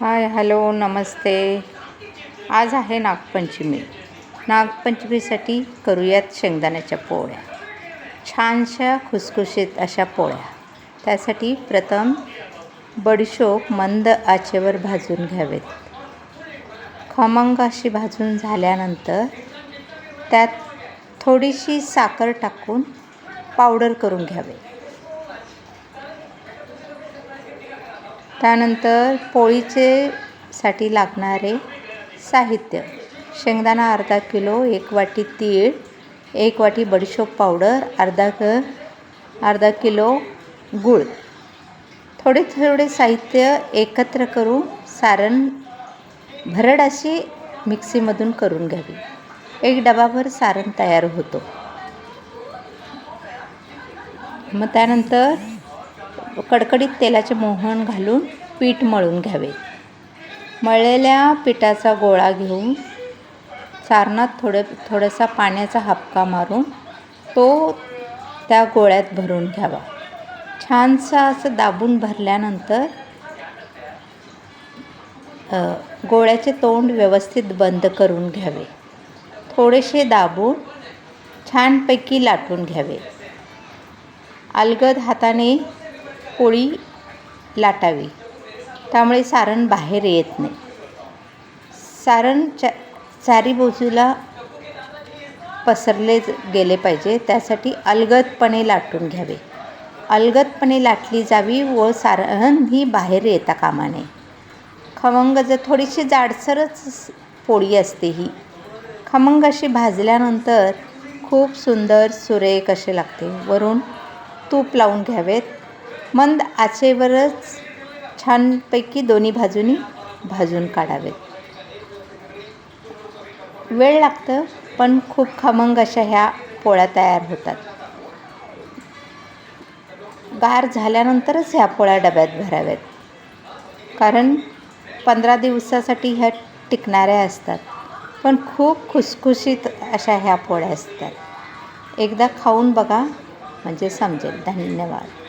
Hi hello नमस्ते. आज आहे नागपंचमी. नागपंचमीसाठी करूयात शेंगदाण्याच्या पोळ्या. छानशा खुसखुशीत अशा पोळ्या. त्यासाठी प्रथम बडीशोप मंद आचेवर भाजून घ्यावेत. खमंग अशी भाजून झाल्यानंतर त्यात थोडीशी साखर टाकून पावडर करून घ्यावे. त्यानंतर पोळीचे साठी लागणारे साहित्य. शेंगदाणा अर्धा किलो एक वाटी तीळ एक वाटी बडीशोप पावडर अर्धा क अर्धा किलो गूळ. थोडे थोडे साहित्य एकत्र करून सारण भरड अशी मिक्सीमधून करून घ्यावी. एक डबाभर सारण तयार होतो. मग त्यानंतर कडकडीत तेलाचे मोहन घालून पीठ मळून घ्यावे. मळलेल्या पिठाचा गोळा घेऊन सारणात थोडं थोडासा पाण्याचा हापका मारून तो त्या गोळ्यात भरून घ्यावा. छानसा असं दाबून भरल्यानंतर गोळ्याचे तोंड व्यवस्थित बंद करून घ्यावे. थोडेसे दाबून छानपैकी लाटून घ्यावे. अलगद हाताने पोळी लाटावी. त्यामुळे सारण बाहेर येत नाही. सारण चा चारी बाजूला पसरले गेले पाहिजे. त्यासाठी अलगदपणे लाटून घ्यावे. अलगदपणे लाटली जावी व सारण ही बाहेर येता कामा नये. खमंग जर थोडीशी जाडसरच पोळी असते ही खमंग अशी भाजल्यानंतर खूप सुंदर सुरेख असे लागते. वरून तूप लावून घ्यावेत. मंद आचेवरच छानपैकी दोन्ही बाजूनी भाजून काढावेत वेळ लागतं पण खूप खमंग अशा ह्या पोळ्या तयार होतात. गार झाल्यानंतरच ह्या पोळ्या डब्यात भराव्यात. कारण पंधरा दिवसासाठी ह्या टिकणाऱ्या असतात. पण खूप खुसखुशीत अशा ह्या पोळ्या असतात. एकदा खाऊन बघा म्हणजे समजेल. धन्यवाद.